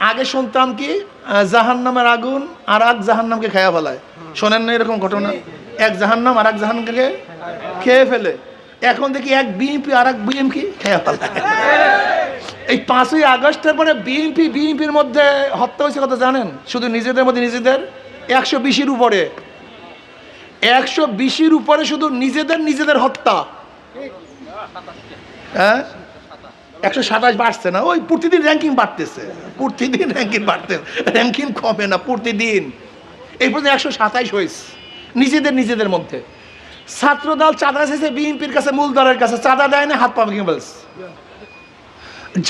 আগে শুনতাম কি জাহান নামের আগুন আর এক জাহান নামকে খেয়া ফেলায়। শোনেন না এরকম ঘটনা? এক জাহান নাম আর এক জাহানকে খেয়ে ফেলে। এখন দেখি এক বিএনপি আর এক বিএমপি খেয়া ফেলায়। এই পাঁচই আগস্টের পরে বিএনপি, বিএনপির মধ্যে হত্যা হয়েছে কথা জানেন? শুধু নিজেদের মধ্যে নিজেদের? একশো বিশের উপরে। একশো বিশের উপরে শুধু নিজেদের নিজেদের হত্যা। হ্যাঁ? একশো সাতাশ বাড়ছে না, ওই প্রতিদিন র্যাঙ্কিং বাড়তেছে, প্রতিদিন র্যাঙ্কিং বাড়তেছে র্যাঙ্কিং কমে না, প্রতিদিন। এই পর্যন্ত একশো সাতাইশ হয়েছে, নিজেদের নিজেদের মধ্যে। ছাত্রদল চাঁদা চাইছে বিএনপির কাছে মূল দলের কাছে, চাঁদা দেয় না, হাত পা ভেঙে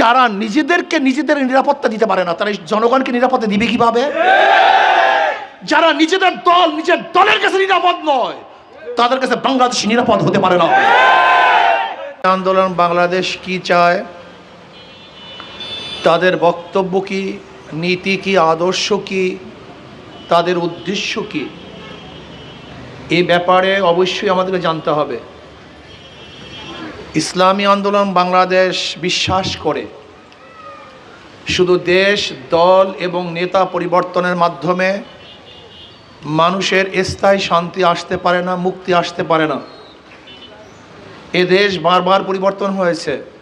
যারা নিজেদেরকে নিজেদের নিরাপত্তা দিতে পারে না, তারা জনগণকে নিরাপত্তা দিবে কীভাবে? যারা নিজেদের দল, নিজের দলের কাছে নিরাপদ নয়, তাদের কাছে বাংলাদেশ নিরাপদ হতে পারে না। আন্দোলন বাংলাদেশ কি চায়? তাদের বক্তব্য কি? নীতি কি? আদর্শ কি? তাদের উদ্দেশ্য কি? এই ব্যাপারে অবশ্যই আমাদেরকে জানতে হবে। ইসলামী আন্দোলন বাংলাদেশ বিশ্বাস করে। শুধু দেশ, দল এবং নেতা পরিবর্তনের মাধ্যমে মানুষের স্থায়ী শান্তি আসতে পারে না, মুক্তি আসতে পারে না। এ দেশ বারবার পরিবর্তন হয়েছে।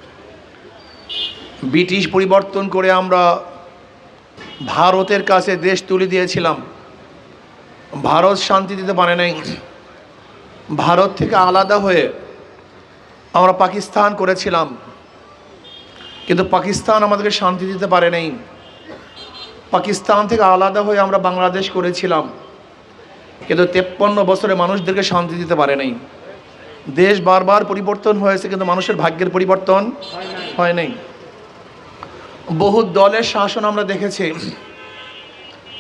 ব্রিটিশ পরিবর্তন করে আমরা ভারতের কাছে দেশ তুলে দিয়েছিলাম। ভারত শান্তি দিতে পারে নাই। ভারত থেকে আলাদা হয়ে আমরা পাকিস্তান করেছিলাম। কিন্তু পাকিস্তান আমাদেরকে শান্তি দিতে পারে নাই। পাকিস্তান থেকে আলাদা হয়ে আমরা বাংলাদেশ করেছিলাম। কিন্তু তেপ্পান্ন বছরে মানুষদেরকে শান্তি দিতে পারে নাই। দেশ বারবার পরিবর্তন হয়েছে, কিন্তু মানুষের ভাগ্যের পরিবর্তন হয় নাই। বহু দলের শাসন আমরা দেখেছি।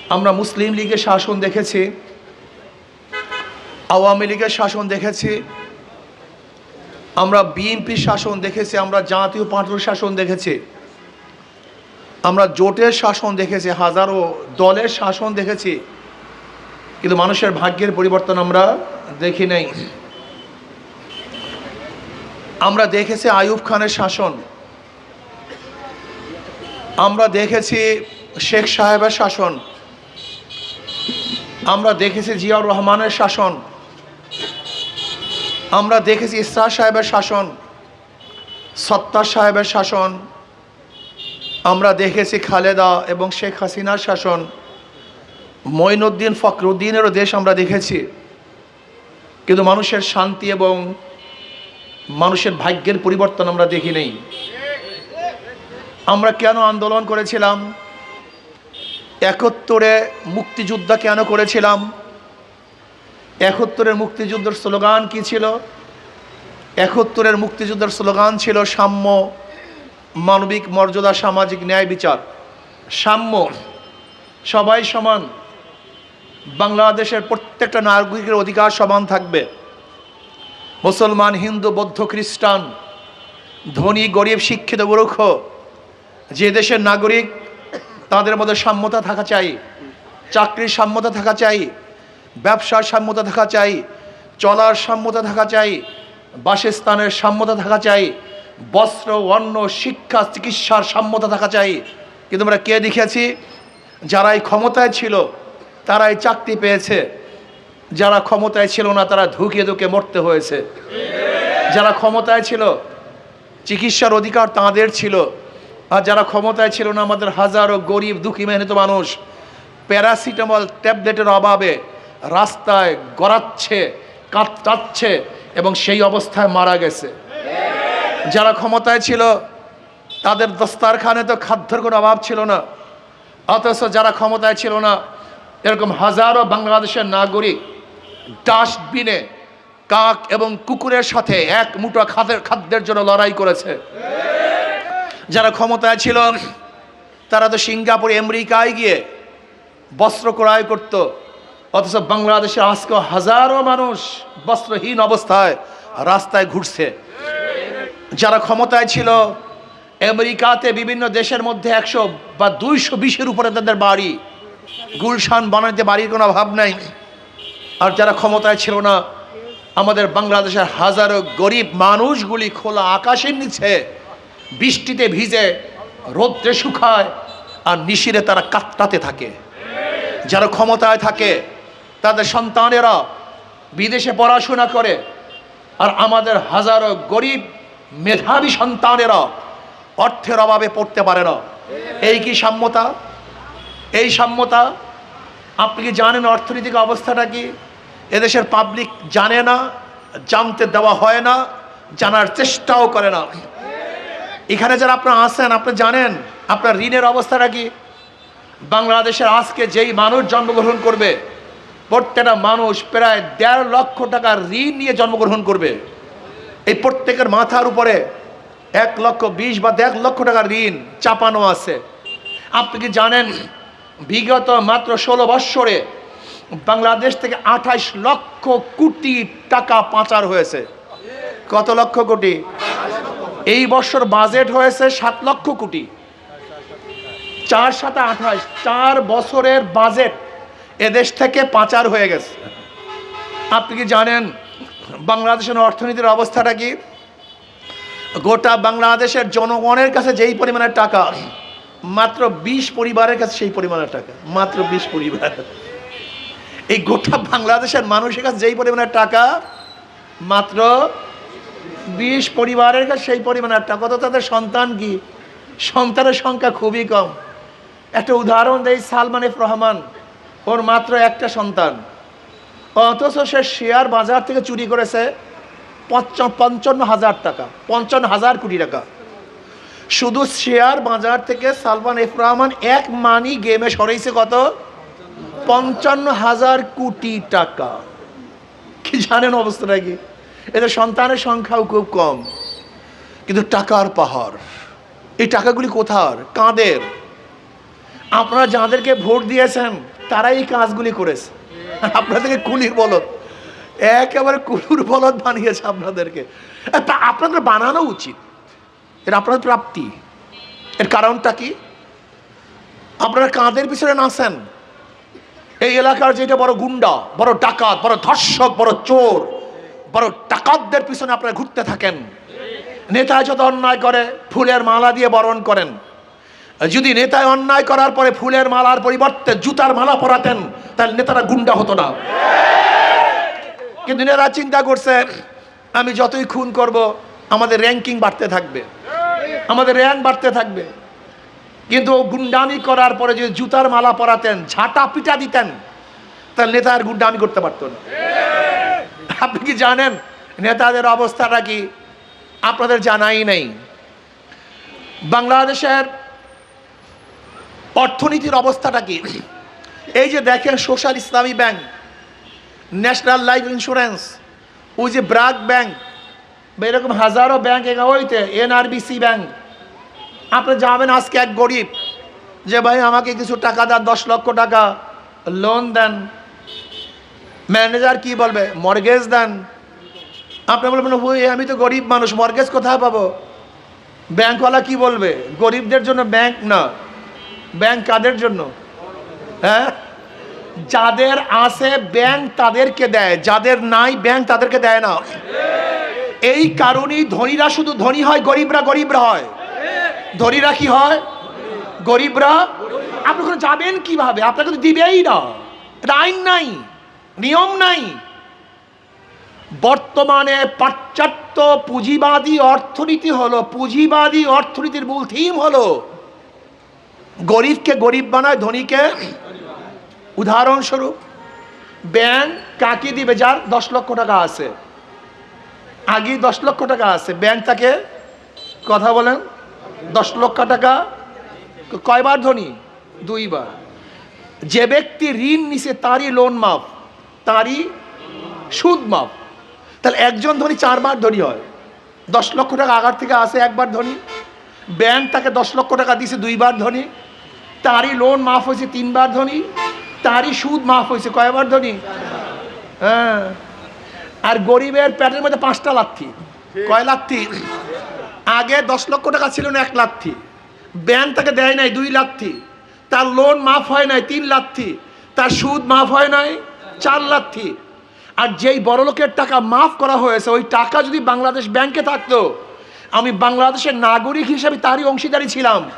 আমরা মুসলিম লীগের শাসন দেখেছি। আওয়ামী লীগের শাসন দেখেছি। আমরা বিএনপির শাসন দেখেছি, আমরা জাতীয় পার্টির শাসন দেখেছি। আমরা জোটের শাসন দেখেছি, হাজারো দলের শাসন দেখেছি। কিন্তু মানুষের ভাগ্যের পরিবর্তন আমরা দেখি নাই। আমরা দেখেছি আইয়ুব খানের শাসন। আমরা দেখেছি শেখ সাহেবের শাসন। আমরা দেখেছি জিয়াউর রহমানের শাসন। আমরা দেখেছি ইসরা সাহেবের শাসন, সত্তার সাহেবের শাসন। আমরা দেখেছি খালেদা এবং শেখ হাসিনার শাসন। মঈনুদ্দিন ফখরুদ্দিনেরও দেশ আমরা দেখেছি। কিন্তু মানুষের শান্তি এবং মানুষের ভাগ্যের পরিবর্তন আমরা দেখি নেই। আমরা কেন আন্দোলন করেছিলাম? একাত্তরে মুক্তিযোদ্ধা কেন করেছিলাম? একাত্তরের মুক্তিযুদ্ধের স্লোগান কি ছিল? একাত্তরের মুক্তিযুদ্ধের স্লোগান ছিল সাম্য, মানবিক মর্যাদা, সামাজিক ন্যায় বিচার। সাম্য, সবাই সমান। বাংলাদেশের প্রত্যেকটা নাগরিকের অধিকার সমান থাকবে। মুসলমান, হিন্দু, বৌদ্ধ, খ্রিস্টান, ধনী, গরিব, শিক্ষিত, মূর্খ যে দেশের নাগরিক তাদের মধ্যে সাম্যতা থাকা চাই, চাকরির সাম্যতা থাকা চাই, ব্যবসার সাম্যতা থাকা চাই, চলার সাম্যতা থাকা চাই, বাসস্থানের সাম্যতা থাকা চাই, বস্ত্র, অন্ন, শিক্ষা, চিকিৎসার সাম্যতা থাকা চাই। কিন্তু আমরা কে দেখেছি যারা এই ক্ষমতায় ছিল, তারাই চাকরি পেয়েছে। যারা ক্ষমতায় ছিল না, তারা ধুকিয়ে ধুকে মরতে হয়েছে। যারা ক্ষমতায় ছিল, চিকিৎসার অধিকার তাঁদের ছিল। আর যারা ক্ষমতায় ছিল না, আমাদের হাজারো গরিব, দুঃখী, মেহনত মানুষ প্যারাসিটামল ট্যাবলেটের অভাবে রাস্তায় গড়াচ্ছে কাঁদছে এবং সেই অবস্থায় মারা গেছে। যারা ক্ষমতায় ছিল, তাদের দস্তারখানে তো খাদ্যের কোনো অভাব ছিল না। অথচ যারা ক্ষমতায় ছিল না, এরকম হাজারো বাংলাদেশের নাগরিক ডাস্টবিনে কাক এবং কুকুরের সাথে এক মুঠো খাদ্যের খাদ্যের জন্য লড়াই করেছে। যারা ক্ষমতায় ছিল তারা তো সিঙ্গাপুর, আমেরিকায় গিয়ে বস্ত্র ক্রয় করত। অথচ বাংলাদেশে আজকে হাজারো মানুষ বস্ত্রহীন অবস্থায় রাস্তায় ঘুরছে। যারা ক্ষমতায় ছিল, আমেরিকাতে বিভিন্ন দেশের মধ্যে একশো বা দুইশো বিশের উপরে তাদের বাড়ি, গুলশান বানাইতে বাড়ির কোনো অভাব নাই। আর যারা ক্ষমতায় ছিল না, আমাদের বাংলাদেশের হাজারো গরিব মানুষগুলি খোলা আকাশের নিচে বৃষ্টিতে ভিজে, রৌদ্রে শুকায়, আর নিশিরে তারা কাতরাতে থাকে। যারা ক্ষমতায় থাকে, তাদের সন্তানেরা বিদেশে পড়াশোনা করে, আর আমাদের হাজারো গরিব, মেধাবী সন্তানেরা অর্থের অভাবে পড়তে পারে না। এই কি সাম্যতা? এই সাম্যতা? আপনি কি জানেন অর্থনৈতিক অবস্থাটা কি? এদেশের পাবলিক জানে না, জানতে দেওয়া হয় না, জানার চেষ্টাও করে না। এখানে যারা আপনারা আছেন, আপনি জানেন আপনার ঋণের অবস্থাটা কি? বাংলাদেশের আজকে যেই মানুষ জন্মগ্রহণ করবে, প্রত্যেকটা মানুষ প্রায় দেড় লক্ষ টাকার ঋণ নিয়ে জন্মগ্রহণ করবে। এই প্রত্যেকের মাথার উপরে এক লক্ষ বিশ বা দেড় লক্ষ টাকার ঋণ চাপানো আছে। আপনি কি জানেন, বিগত মাত্র ষোলো বৎসরে বাংলাদেশ থেকে আঠাইশ লক্ষ কোটি টাকা পাচার হয়েছে? কত লক্ষ কোটি? এই বছর বাজেট হয়েছে সাত লক্ষ কোটি। চার সাথে আঠাশ, চার বছরের বাজেট এদেশ থেকে পাচার হয়ে গেছে। আপনি কি জানেন বাংলাদেশের অর্থনীতির অবস্থাটা কি? গোটা বাংলাদেশের জনগণের কাছে যেই পরিমাণের টাকা, মাত্র বিশ পরিবারের কাছে সেই পরিমাণের টাকা, মাত্র বিশ পরিবার। এই গোটা বাংলাদেশের মানুষের কাছে যেই পরিমাণের টাকা, মাত্র বিশ পরিবারের কাছে সেই পরিমাণের টাকা কত তাদের সন্তান কি? সন্তানের সংখ্যা খুবই কম। একটা উদাহরণ দেয় সালমান এফ রহমান। ওর মাত্র একটা সন্তান। অথচ সে শেয়ার বাজার থেকে চুরি করেছে পঞ্চ- পঞ্চান্ন হাজার টাকা, পঞ্চান্ন হাজার কোটি টাকা। শুধু শেয়ার বাজার থেকে সালমান এফ রহমান এক মানি গেমে সরাইছে কত? পঞ্চান্ন হাজার কোটি টাকা। কি জানেন অবস্থাটা কি? এদের সন্তানের সংখ্যাও খুব কম। কিন্তু টাকার পাহাড়, এই টাকাগুলি কোথার? কাঁদের? আপনারা যাদেরকে ভোট দিয়েছেন, তারাই এই কাজগুলি করেছে। আপনাদেরকে কুলির বলদ, একেবারে কুলুর বলদ বানিয়েছে আপনাদেরকে। আপনাদের বানানো উচিত। এটা আপনার প্রাপ্তি। এর কারণটা কি? আপনারা কাঁধের পিছনে নাচেন? এই এলাকার যেটা বড় গুন্ডা, বড় ডাকাত, বড় ধর্ষক, বড় চোর বড় ডাকাতদের পিছনে আপনারা ঘুরতে থাকেন। নেতা যত অন্যায় করে, ফুলের মালা দিয়ে বরণ করেন। যদি নেতায় অন্যায় করার পরে ফুলের মালার পরিবর্তে জুতার মালা পরাতেন, তাহলে নেতারা গুন্ডা হতো না। কিন্তু নেতারা চিন্তা করছে, আমি যতই খুন করব, আমাদের র্যাঙ্কিং বাড়তে থাকবে। আমাদের র্যাঙ্ক বাড়তে থাকবে। কিন্তু গুন্ডামি করার পরে যদি জুতার মালা পরাতেন, ঝাঁটা পিটা দিতেন, তাহলে নেতা আর গুন্ডামি করতে পারতো না। আপনি কি জানেন নেতাদের অবস্থাটা কি? আপনাদের জানাই নেই। বাংলাদেশের অর্থনীতির অবস্থাটা কি? এই যে দেখেন সোশ্যাল ইসলামী ব্যাংক, ন্যাশনাল লাইফ ইন্স্যুরেন্স, ওই যে ব্রাক ব্যাংক, বা এরকম হাজারো ব্যাংক হইতে এনআরবিসি ব্যাংক। আপনি যাবেন আজকে এক গরিব, যে ভাই আমাকে কিছু টাকা দেন, দশ লক্ষ টাকা লোন দেন। ম্যানেজার কি বলবে? মর্গেজ দেন। আপনি বলবেন ওই আমি তো গরিব মানুষ, মর্গেজ কোথায় পাবো? ব্যাংকওয়ালা কি বলবে? গরিবদের জন্য ব্যাংক না। ব্যাংক কাদের জন্য? হ্যাঁ? যাদের আছে ব্যাংক তাদেরকে দেয়, যাদের নাই ব্যাংক তাদেরকে দেয় না। এই কারণেই ধনীরা শুধু ধনী হয়, গরিবরা গরিবরা হয়। ধনীরা কি হয়? গরিবরা। আপনি ওখানে যাবেন কীভাবে? আপনাকে তো দিবেই না। আইন নাই। নিয়ম নাই। বর্তমানে পাশ্চাত্য পুঁজিবাদী অর্থনীতি হলো, পুঁজিবাদী অর্থনীতির মূল থিম হলো, গরিবকে গরিব বানায়, ধনীকে উদাহরণস্বরূপ, ব্যাংক কাকে দিবে যার দশ লক্ষ টাকা আছে? আগে দশ লক্ষ টাকা আছে, ব্যাংক তাকে কথা বলেন, দশ লক্ষ টাকা, কয়বার ধনী? দুইবার। যে ব্যক্তি ঋণ নিছে তারই লোন মাপ তারই সুদ মাপ তাহলে একজন ধনী চারবার ধনী হয়। দশ লক্ষ টাকা আগার থেকে আসে একবার ধনী। ব্যাংক তাকে দশ লক্ষ টাকা দিছে দুইবার ধনী। তারই লোন মাফ হয়েছে তিনবার ধনী। তারই সুদ মাফ হয়েছে কয়বার ধনী? হ্যাঁ। আর গরিবের প্যাটের মধ্যে পাঁচটা লাথি। কয় লাথি? আগে দশ লক্ষ টাকা ছিল না এক লাথি। ব্যাংক তাকে দেয় নাই দুই লাথি। তার লোন মাফ হয় নাই তিন লাথি। তার সুদ মাফ হয় নাই। চার লাথি। আর যেই বড় লোকের টাকা মাফ করা হয়েছে, ওই টাকা যদি বাংলাদেশ ব্যাংকে থাকতো, আমি বাংলাদেশের নাগরিক হিসেবে তারই অংশীদারি ছিলাম।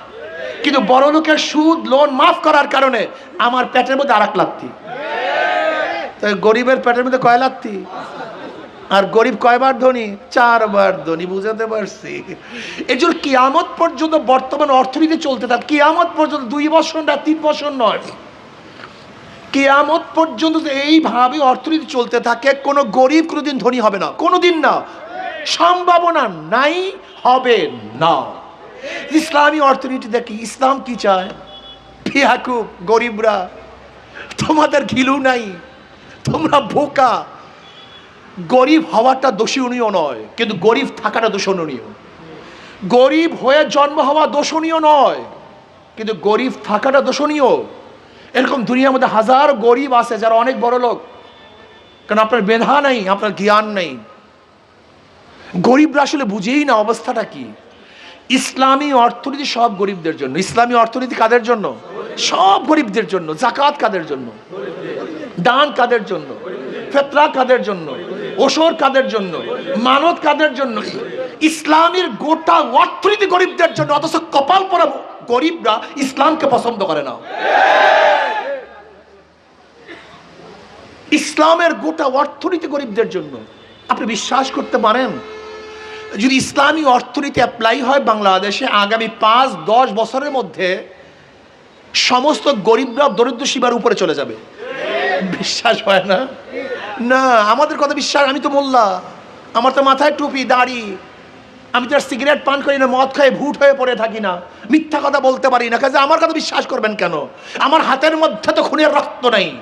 কিন্তু বড় লোকের সুদ, লোন মাফ করার কারণে আমার পেটের মধ্যে আর এক লাত্তি তাই গরিবের পেটের মধ্যে কয় লাত্তি আর গরিব কয়বার ধনী? চারবার ধনী, বুঝাতে পারছি। এই জন্য কিয়ামত পর্যন্ত বর্তমান অর্থনীতি চলতে থাকে। কিয়ামত পর্যন্ত দুই বছর না, তিন বছর নয়। কিয়ামত পর্যন্ত এইভাবে অর্থনীতি চলতে থাকে, কোনো গরিব কোনোদিন ধনী হবে না, কোনোদিন না। সম্ভাবনা নাই, হবে না। ইসলামী অর্থনীতি দেখি, ইসলাম কি চায়? ভিয়াকুব গরিবরা, তোমাদের ঘিলু নাই, তোমরা বোকা। গরিব হওয়াটা দোষণীয় নয়, কিন্তু গরিব থাকাটা দোষণীয়। গরিব হয়ে জন্ম হওয়া দোষণীয় নয়, কিন্তু গরিব থাকাটা দোষণীয়। এরকম দুনিয়ার মধ্যে হাজার গরিব আছে যারা অনেক বড় লোক। কারণ আপনার বেধা নেই, আপনার জ্ঞান নেই। গরিবরা আসলে বুঝেই না অবস্থাটা কি। ইসলামী অর্থনীতি সব গরিবদের জন্য। ইসলামী অর্থনীতি কাদের জন্য? সব গরিবদের জন্য। জাকাত কাদের জন্য? দান কাদের জন্য? ফেতরা কাদের জন্য? ওসর কাদের জন্য? মানত কাদের জন্য? ইসলামের গোটা অর্থনীতি গরিবদের জন্য, অথচ কপাল পরা গরিবরা ইসলামকে পছন্দ করে না। ইসলামের গোটা অর্থনীতি গরিবদের জন্য। আপনি বিশ্বাস করতে পারেন? যদি ইসলামী অর্থনীতি অ্যাপ্লাই হয় বাংলাদেশে, আগামী পাঁচ, দশ বছরের মধ্যে সমস্ত গরিবরা দরিদ্র সীমার উপরে চলে যাবে। বিশ্বাস হয় না? না, আমাদের কথা বিশ্বাস, আমি তো মোল্লা। আমার তো মাথায় টুপি, দাড়ি। আমি তো আর সিগারেট পান করি না, মদ খাই ভুট হয়ে পড়ে থাকি না। মিথ্যা কথা বলতে পারি না। কাজে আমার কথা বিশ্বাস করবেন কেন? আমার হাতের মধ্যে তো খুনের রক্ত নাই।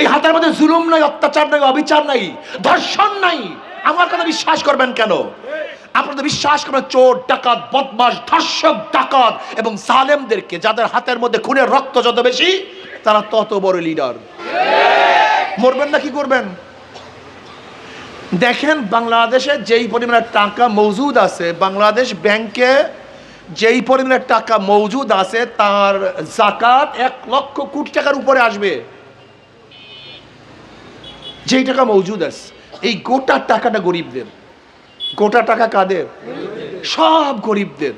এই হাতের মধ্যে জুলুম নাই, অত্যাচার নাই, অবিচার নাই, ধর্ষণ নাই। আমার কথা বিশ্বাস করবেন কেন? আপনারা তো বিশ্বাস করবেন, চোর, ডাকাত বদমাস ধর্ষক, ডাকাত এবং সালেমদেরকে যাদের হাতের মধ্যে খুনের রক্ত যত বেশি, তারা তত বড় লিডার মরবেন না কি করবেন? দেখেন, বাংলাদেশে যেই পরিমাণের টাকা মজুদ আছে, বাংলাদেশ ব্যাংকে যেই পরিমাণের টাকা মজুদ আছে, তার জাকাত এক লক্ষ কোটি টাকার উপরে আসবে। যেই টাকা মজুদ আছে, এই গোটা টাকাটা গরিবদের। গোটা টাকা কাদের? সব গরিবদের।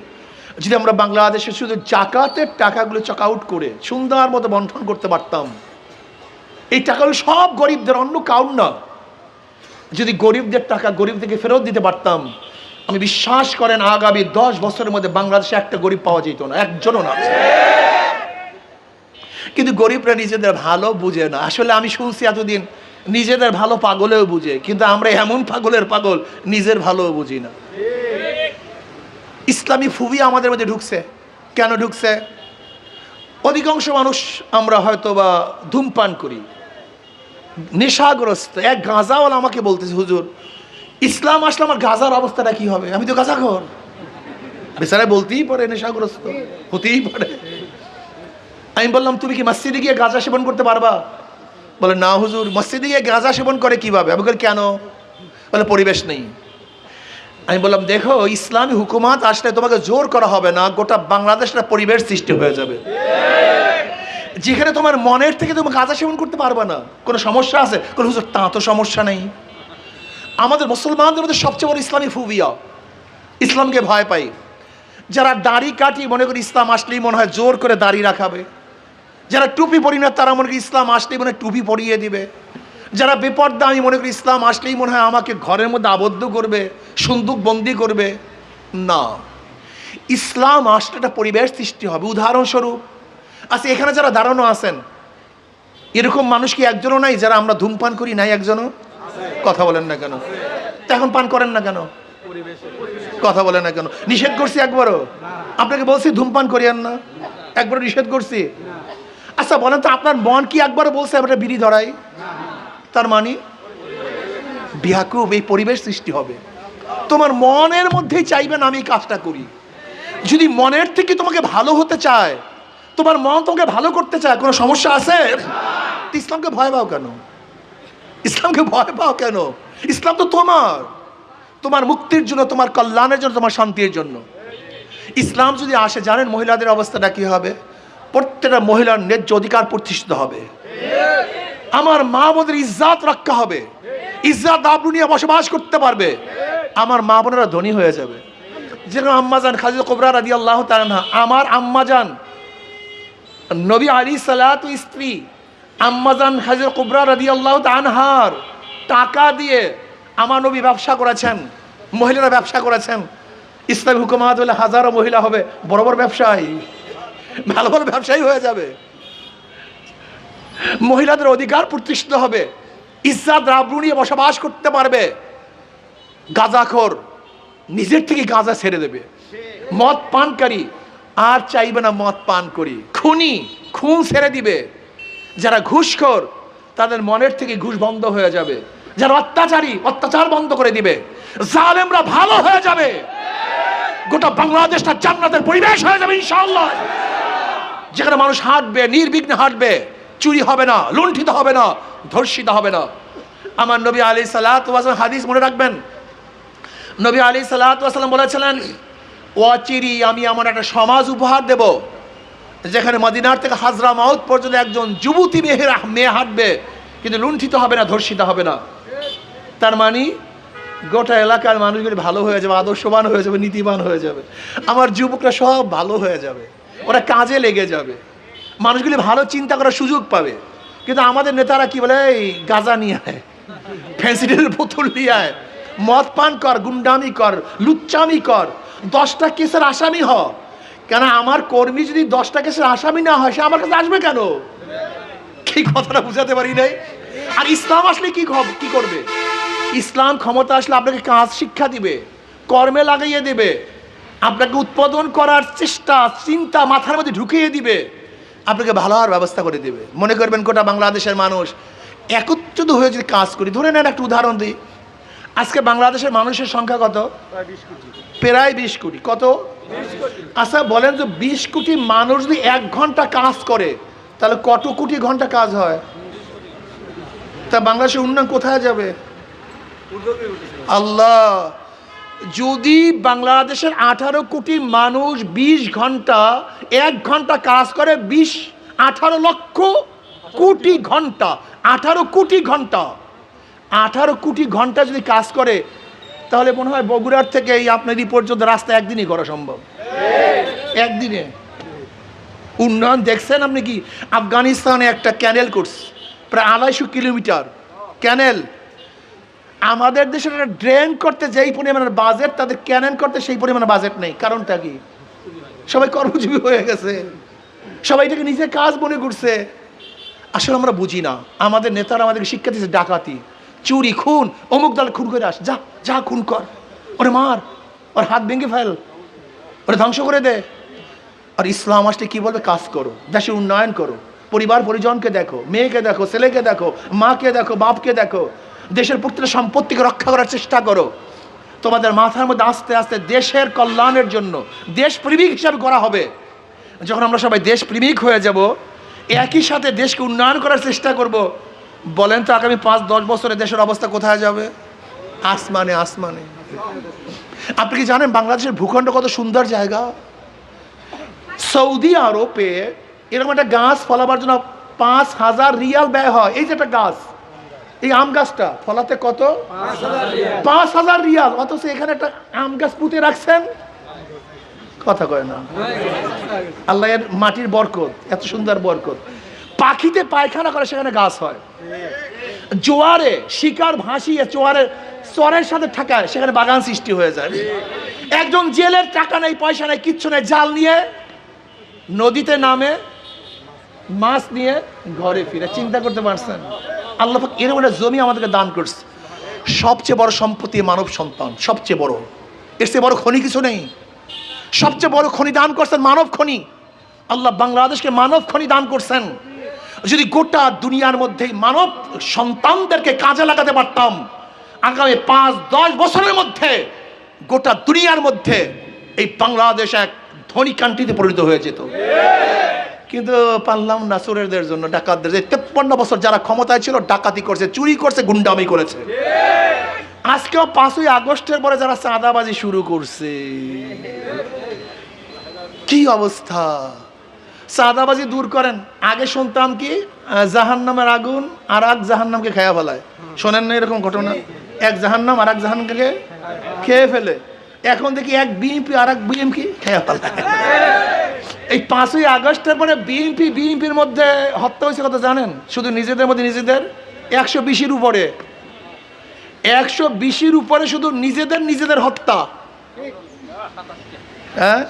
যদি আমরা বাংলাদেশে শুধু জাকাতের টাকাগুলো চক আউট করে সুন্দর মতো বন্টন করতে পারতাম, এই টাকাগুলো সব গরিবদের, অন্য কাউন না। যদি গরিবদের টাকা গরিবদেরকে ফেরত দিতে পারতাম, আমি বিশ্বাস করেন আগামী দশ বছরের মধ্যে বাংলাদেশে একটা গরিব পাওয়া যেত না, একজনও না। কিন্তু গরিবরা নিজেদের ভালো বুঝে না। আসলে আমি শুনছি এতদিন নিজেদের ভালো পাগলেও বুঝে, কিন্তু আমরা এমন পাগলের পাগল, নিজের ভালোও বুঝি না। ইসলামী ফুবি আমাদের মধ্যে ঢুকছে। কেন ঢুকছে? অধিকাংশ মানুষ আমরা হয়তো বা ধূমপান করি। নেশাগ্রস্ত। এক গাঁজাওয়ালা আমাকে বলতেছে, হুজুর, ইসলাম আসলে আমার গাঁজার অবস্থাটা কি হবে? আমি তো গাঁজা ঘর বেচারায় বলতেই পারে নেশাগ্রস্ত, হতেই পারে। আমি বললাম, তুমি কি মসজিদে গিয়ে গাঁজা সেবন করতে পারবা? বলে, না, হুজুর, মসজিদে গিয়ে গাঁজা সেবন করে কীভাবে? আমি বলি, কেন? বলে, পরিবেশ নেই। আমি বললাম, দেখো, ইসলামী হুকুমাত আসলে তোমাকে জোর করা হবে না, গোটা বাংলাদেশটা পরিবেশ সৃষ্টি হয়ে যাবে। যেখানে তোমার মনের থেকে তুমি গাঁজা সেবন করতে পারবে না। কোনো সমস্যা আছে? কোনো হুজুর, তা তো সমস্যা নেই। আমাদের মুসলমানদের মধ্যে সবচেয়ে বড় ইসলামী ফুবিয়া। ইসলামকে ভয় পাই। যারা দাড়ি কাটি মনে করি ইসলাম আসলেই মনে হয় জোর করে দাড়ি রাখাবে। যারা টুপি পরি না, তারা মনে করি ইসলাম আসলেই মনে টুপি পরিয়ে দিবে। যারা বেপর্দা আমি মনে করি ইসলাম আসলেই মনে হয় আমাকে ঘরের মধ্যে আবদ্ধ করবে, সুন্দুক বন্দি করবে। না। ইসলাম আসলে একটা পরিবেশ সৃষ্টি হবে। উদাহরণস্বরূপ আচ্ছা এখানে যারা দাঁড়ানো আছেন, এরকম মানুষ কি একজনও নাই যারা আমরা ধূমপান করি? নাই একজনও? কথা বলেন না কেন? এখন পান করেন না কেন? কথা বলেন না কেন? নিষেধ করছি একবারও? আপনাকে বলছি ধূমপান করিয়েন না? একবারও নিষেধ করছি? আচ্ছা বলেন তো আপনার মন কি একবারও বলছে একটা বিড়ি ধরাই তার মানে? বিহাকুব এই পরিবেশ সৃষ্টি হবে। তোমার মনের মধ্যেই চাইবেন আমি কাজটা করি। যদি মনের থেকে তোমাকে ভালো হতে চায়, তোমার মন তোমাকে ভালো করতে চায়, কোনো সমস্যা আছে? ইসলামকে ভয় পাও কেন? ইসলামকে ভয় পাও কেন? ইসলাম তো তোমার। তোমার মুক্তির জন্য, তোমার কল্যাণের জন্য, তোমার শান্তির জন্য। ইসলাম যদি আসে, জানেন মহিলাদের অবস্থাটা কি হবে? প্রত্যেকটা মহিলার ন্যায্য অধিকার প্রতিষ্ঠিত হবে। আমার মা বোনের ইজ্জাত রক্ষা হবে। ইজ্জাত আবরু নিয়ে বসবাস করতে পারবে। আমার মা বোনেরা ধনী হয়ে যাবে। যেরকম আম্মাজান খাজিদ কোবরা রাদি আল্লাহ তালানহা আমার আম্মাজান নবী আলী সালাত স্ত্রী আম্মাজান খাজিদ কোবরা রাদি আল্লাহ তানহার টাকা দিয়ে আমার নবী ব্যবসা করেছেন, মহিলারা ব্যবসা করেছেন। ইসলামী হুকুমাত হলে হাজারো মহিলা হবে, বড় বড় ব্যবসায়ী। ভালো ভালো ব্যবসায়ী হয়ে যাবে। মহিলাদের অধিকার প্রতিষ্ঠিত হবে। ইজ্জাত রাবরু নিয়ে বসবাস করতে পারবে। গাঁজাখোর নিজের থেকে গাঁজা ছেড়ে দেবে। মদ পানকারী আর চাইবে না মদ পান করি। খুনি, খুন ছেড়ে দিবে। যারা ঘুষখোর, তাদের মনের থেকে ঘুষ বন্ধ হয়ে যাবে। যারা অত্যাচারী, অত্যাচার বন্ধ করে দিবে। জালেমরা ভালো হয়ে যাবে। গোটা বাংলাদেশটা জান্নাতের পরিবেশ হয়ে যাবে ইনশাআল্লাহ। যেখানে মানুষ হাঁটবে, নির্বিঘ্নে হাঁটবে, চুরি হবে না, লুণ্ঠিত হবে না, ধর্ষিত হবে না। আমার নবী আলী সালাত হাদিস মনে রাখবেন? নবী আলী সাল্লাম বলেছিলেন ওয়াচিরি আমি আমার একটা সমাজ উপহার দেব, যেখানে মদিনার থেকে হাজরা মাউত পর্যন্ত একজন যুবতী মেয়ের মেয়ে হাঁটবে, কিন্তু লুণ্ঠিত হবে না, ধর্ষিত হবে না। তার মানে গোটা এলাকার মানুষগুলি ভালো হয়ে যাবে, আদর্শবান হয়ে যাবে, নীতিবান হয়ে যাবে। আমার যুবকরা সব ভালো হয়ে যাবে। ওরা কাজে লেগে যাবে। মানুষগুলি ভালো চিন্তা করার সুযোগ পাবে। কিন্তু আমাদের নেতারা কি বলে, এই, গাঁজা নিয়ে আয় ফ্যান্সিডের বোতল নিয়ে আয়, মদ পান কর, গুন্ডামি কর, লুচ্চামি কর, দশটা কেসের আসামি হ। কেন আমার কর্মী যদি দশটা কেসের আসামি না হয়, সে আমার কাছে আসবে কেন? কি কথাটা বুঝাতে পারি নাই? আর ইসলাম আসলে কি কি করবে? ইসলাম ক্ষমতা আসলে আপনাকে কাজ শিক্ষা দিবে, কর্মে লাগাইয়ে দেবে আপনাকে উৎপাদন করার চেষ্টা চিন্তা মাথার মধ্যে ঢুকিয়ে দিবে। আপনাকে ভালো হওয়ার ব্যবস্থা করে দিবে। মনে করবেন গোটা বাংলাদেশের মানুষ একত্রিত হয়ে যদি কাজ করি ধরে নেন একটা উদাহরণ দিই। আজকে বাংলাদেশের মানুষের সংখ্যা কত? প্রায় বিশ কোটি। কত? আচ্ছা বলেন যে বিশ কোটি মানুষ যদি এক ঘণ্টা কাজ করে তাহলে কত কোটি ঘণ্টা কাজ হয়? তা বাংলাদেশের উন্নয়ন কোথায় যাবে? আল্লাহ! যদি বাংলাদেশের আঠারো কোটি মানুষ বিশ ঘণ্টা, এক ঘণ্টা কাজ করে, বিশ, আঠারো লক্ষ কোটি ঘণ্টা, আঠারো কোটি ঘণ্টা। আঠারো কোটি ঘণ্টা যদি কাজ করে, তাহলে মনে হয় বগুড়ার থেকে এই আপনার এই পর্যন্ত রাস্তা একদিনই করা সম্ভব। একদিনে। উন্নয়ন দেখছেন আপনি কি? আফগানিস্তানে একটা ক্যানেল করছে, প্রায় আড়াইশো কিলোমিটার ক্যানেল আমাদের দেশের ড্রেন করতে যেই পরিমাণের বাজেট তাদের ক্যানেল করতে সেই পরিমাণের বাজেট নেই। কারণটা কি? সবাই কর্মজীবী হয়ে গেছে। সবাই এটাকে নিজের কাজ মনে করছে। আসলে আমরা বুঝি না। আমাদের নেতারা আমাদেরকে শিক্ষা দিচ্ছে ডাকাতি, চুরি, খুন, অমুক দল খুন করে আস। যা যা খুন কর। ওরে মার, ওর হাত ভেঙে ফেল। ওরে ধ্বংস করে দে। আর ইসলাম আসলে কি বলবে? কাজ করো। দেশের উন্নয়ন করো। পরিবার পরিজনকে দেখো। মেয়েকে দেখো, ছেলেকে দেখো, মাকে দেখো, বাপকে দেখো। দেশের প্রত্যেকটা সম্পত্তিকে রক্ষা করার চেষ্টা করো। তোমাদের মাথার মধ্যে আস্তে আস্তে দেশের কল্যাণের জন্য দেশ প্রেমিক হিসাবে করা হবে। যখন আমরা সবাই দেশ প্রেমিক হয়ে যাব, একই সাথে দেশকে উন্নয়ন করার চেষ্টা করব। বলেন তো আগামী পাঁচ, দশ বছরে দেশের অবস্থা কোথায় যাবে? আসমানে আসমানে। আপনি কি জানেন বাংলাদেশের ভূখণ্ড কত সুন্দর জায়গা? সৌদি আরবে এরকম একটা গাছ ফলাবার জন্য পাঁচ হাজার রিয়াল ব্যয় হয়। এই যে একটা গাছ এই আম গাছটা ফলাতে কত? পাঁচ হাজার রিয়াল। অথচ এখানে একটা আম গাছ পুঁতে রাখছেন। কথা কয় না। আল্লাহ এর মাটির বরকত, এত সুন্দর বরকত। পাখিতে পায়খানা করে সেখানে গাছ হয়। জোয়ারে শিকার ভাসিয়ে চোয়ারে চরের সাথে ঠাকায় সেখানে বাগান সৃষ্টি হয়ে যায়। একজন জেলের টাকা নেই, পয়সা নেই, কিচ্ছু নেই, জাল নিয়ে নদীতে নামে, মাছ নিয়ে ঘরে ফিরে। চিন্তা করতে পারছেন? আল্লাহ এরকম একটা জমি আমাদেরকে দান করছে। সবচেয়ে বড় সম্পত্তি মানব সন্তান, সবচেয়ে বড়। এর চেয়ে বড় খনি কিছু নেই। সবচেয়ে বড় খনি দান করছেন মানব খনি। আল্লাহ বাংলাদেশকে মানব খনি দান করছেন। যদি গোটা দুনিয়ার মধ্যে মানব সন্তানদেরকে কাজে লাগাতে পারতাম, আগামী পাঁচ, দশ বছরের মধ্যে গোটা দুনিয়ার মধ্যে এই বাংলাদেশ এক ধনী কান্ট্রিতে পরিণত হয়ে যেত। কিন্তু পারলাম না চোরেরদের জন্য, ডাকাতদের যে তেপ্পন্ন বছর যারা ক্ষমতায় ছিল, ডাকাতি করছে, চুরি করছে, গুন্ডামি করেছে। আজকেও পাঁচই আগস্টের পরে যারা চাঁদাবাজি শুরু করছে, কি অবস্থা? চাঁদাবাজি দূর করেন। আগে শুনতাম কি জাহান নামের আগুন আর এক জাহান নামকে খেয়া ফেলায়। শোনেন না এরকম ঘটনা? এক জাহান নাম আর এক জাহানকে খেয়ে ফেলে। এখন দেখি এক বিএমপি আর এক বিএমপি এই পাঁচই আগস্টের পরে বিএনপি, বিএনপির মধ্যে হত্যা হয়েছে কথা জানেন? শুধু নিজেদের মধ্যে নিজেদের? একশো বিশের উপরে। একশো বিশের উপরে শুধু নিজেদের নিজেদের হত্যা। হ্যাঁ?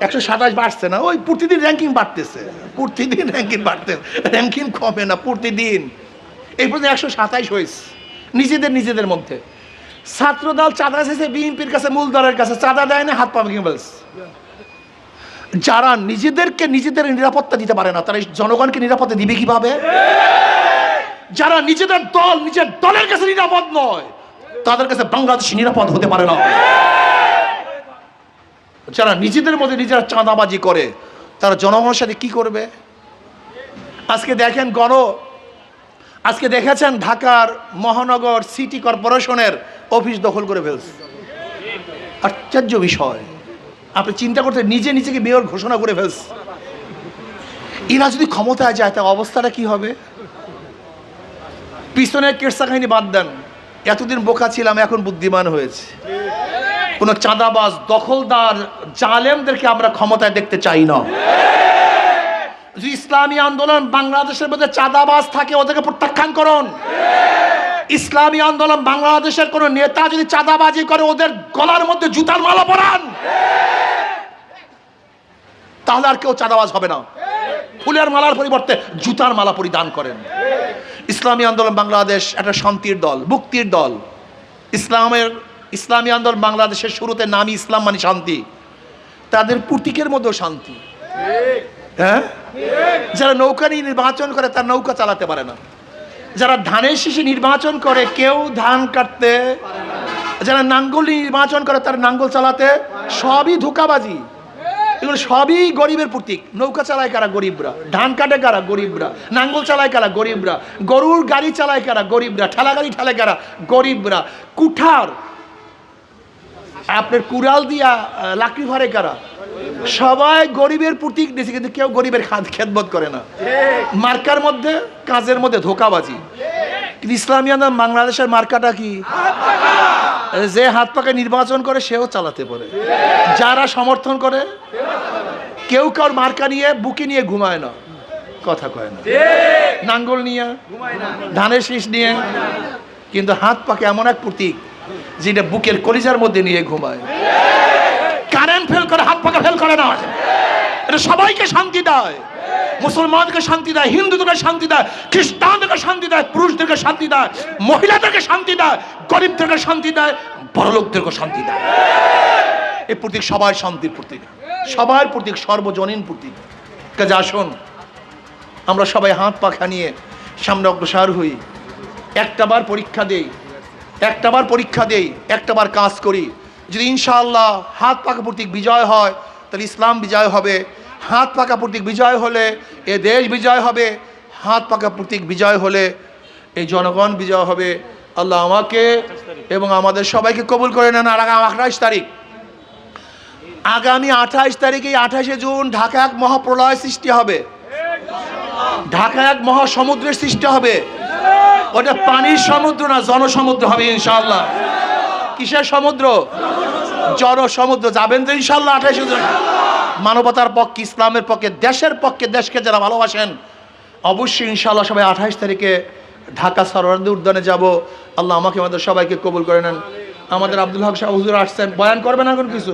একশো সাতাশ বাড়ছে না? ওই প্রতিদিন র্যাঙ্কিং বাড়তেছে। প্রতিদিন র্যাঙ্কিং বাড়তে র্যাঙ্কিং কমে না প্রতিদিন। এই পর্যন্ত একশো সাতাইশ হয়েছে। নিজেদের নিজেদের মধ্যে। ছাত্রদল চাঁদা এসেছে বিএনপির কাছে, মূলদলের কাছে। চাঁদা দেয় না হাত পা ভেঙে ফেলছে। যারা নিজেদেরকে নিজেদের নিরাপত্তা দিতে পারে না, তারা জনগণকে নিরাপত্তা দিবে কীভাবে? যারা নিজেদের দল নিজের দলের কাছে নিরাপদ নয়, তাদের কাছে বাংলাদেশ নিরাপদ হতে পারে না। যারা নিজেদের মধ্যে নিজেরা চাঁদাবাজি করে, তারা জনগণের সাথে কি করবে? আজকে দেখেন গণ, আজকে দেখেছেন ঢাকার মহানগর সিটি কর্পোরেশনের অফিস দখল করে ফেলছে। আশ্চর্য বিষয়। আপনি চিন্তা করতে নিজে নিজেকে মেয়র ঘোষণা করে ফেলছে। এরা যদি ক্ষমতায় যায়, তার অবস্থাটা কি হবে? পিছনের কেরসা কাহিনী বাদ দেন। এতদিন বোকা ছিলাম, এখন বুদ্ধিমান হয়েছে। কোনো চাঁদাবাজ, দখলদার, জালেমদেরকে আমরা ক্ষমতায় দেখতে চাই না। ইসলামী আন্দোলন বাংলাদেশের মধ্যে চাঁদাবাজ থাকে, ওদেরকে প্রত্যাখ্যান করুন। ইসলামী আন্দোলন বাংলাদেশের কোন নেতা যদি চাঁদাবাজি করে ওদের গলার মধ্যে জুতার মালা পরান। তাহলে আর কেউ চাঁদাবাজ হবে না। ফুলের মালার পরিবর্তে জুতার মালা পরিধান করেন। ইসলামী আন্দোলন বাংলাদেশ একটা শান্তির দল মুক্তির দল। ইসলামের ইসলামী আন্দোলন বাংলাদেশের শুরুতে নামই ইসলাম মানে শান্তি। তাদের প্রতীকের মধ্যেও শান্তি। হ্যাঁ? যারা নৌকা নিয়ে নির্বাচন করে তার নৌকা চালাতে পারে না। যারা ধানের শীষে নির্বাচন করে, কেউ ধান কাটতে যারা নাঙ্গল নির্বাচন করে, তার নাঙ্গল চালাতে সবই ধোকাবাজি। এগুলো সবই গরিবের প্রতীক। নৌকা চালায় কারা গরিবরা? ধান কাটে কারা গরিবরা? নাঙ্গল চালায় কারা গরিবরা? গরুর গাড়ি চালায় কারা গরিবরা? ঠেলা গাড়ি ঠেলে কারা গরিবরা? কুঠার। আপনার কুড়াল দিয়া লাকড়ি ভারে কারা? সবাই গরিবের প্রতীক দিয়েছে, কিন্তু কেউ গরিবের খাদ খেদমত করে না। মার্কার মধ্যে, কাজের মধ্যে ধোকাবাজি। কিন্তু ইসলামী আন্দোলন বাংলাদেশের মার্কাটা কি? যে হাত পাকে নির্বাচন করে, সেও চালাতে পারে। যারা সমর্থন করে, কেউ কার মার্কা নিয়ে, বুকে নিয়ে ঘুমায় না। কথা কয় না। নাঙ্গল নিয়ে, ধানের শীষ নিয়ে, কিন্তু হাত পাকে এমন এক প্রতীক যেটা বুকের কলিজার মধ্যে নিয়ে ঘুমায়। করে হাত পাকা ফেল করে না। এটা সবাইকে শান্তি দেয়। মুসলমানকে শান্তি দেয়, হিন্দুদেরকে শান্তি দেয়, খ্রিস্টানদেরকে শান্তি দেয়, পুরুষদেরকে শান্তি দেয়, মহিলাদেরকে শান্তি দেয়, গরিবদেরকে শান্তি দেয় বড়লোকদেরকে শান্তি দেয়। এই প্রতীক সবার শান্তির প্রতীক। সবার প্রতীক সর্বজনীন প্রতীক। কাজে আসুন, আমরা সবাই হাত পাখা নিয়ে সামনে অগ্রসর হই। একটাবার পরীক্ষা দেই, একটাবার পরীক্ষা দেই, একটাবার কাজ করি। যদি ইনশাআল্লাহ হাত পাকা প্রতীক বিজয় হয়, তাহলে ইসলাম বিজয় হবে। হাত পাকা প্রতীক বিজয় হলে এ দেশ বিজয় হবে। হাত পাকা প্রতীক বিজয় হলে এই জনগণ বিজয় হবে। আল্লাহ আমাকে এবং আমাদের সবাইকে কবুল করে নেন আর আগামী আঠাশ তারিখ। আগামী আঠাশ তারিখে আঠাশে জুন ঢাকা এক মহাপ্রলয় সৃষ্টি হবে। ঢাকা এক মহাসমুদ্রের সৃষ্টি হবে। ওটা পানির সমুদ্র না জনসমুদ্র হবে ইনশাল্লাহ কিসের সমুদ্র? জনসমুদ্র। যাবেন তো ইনশাল্লাহ আঠাশে জন। মানবতার পক্ষে, ইসলামের পক্ষে, দেশের পক্ষে, দেশকে যারা ভালোবাসেন, অবশ্যই ইনশাল্লাহ সবাই আঠাশ তারিখে ঢাকা সরোয়ার্দী উদ্যানে যাব। আল্লাহ আমাকে আমাদের সবাইকে কবুল করে নেন। আমাদের আব্দুল হক শাহ হুজুর আসছেন। বয়ান করবেন এখন কিছু?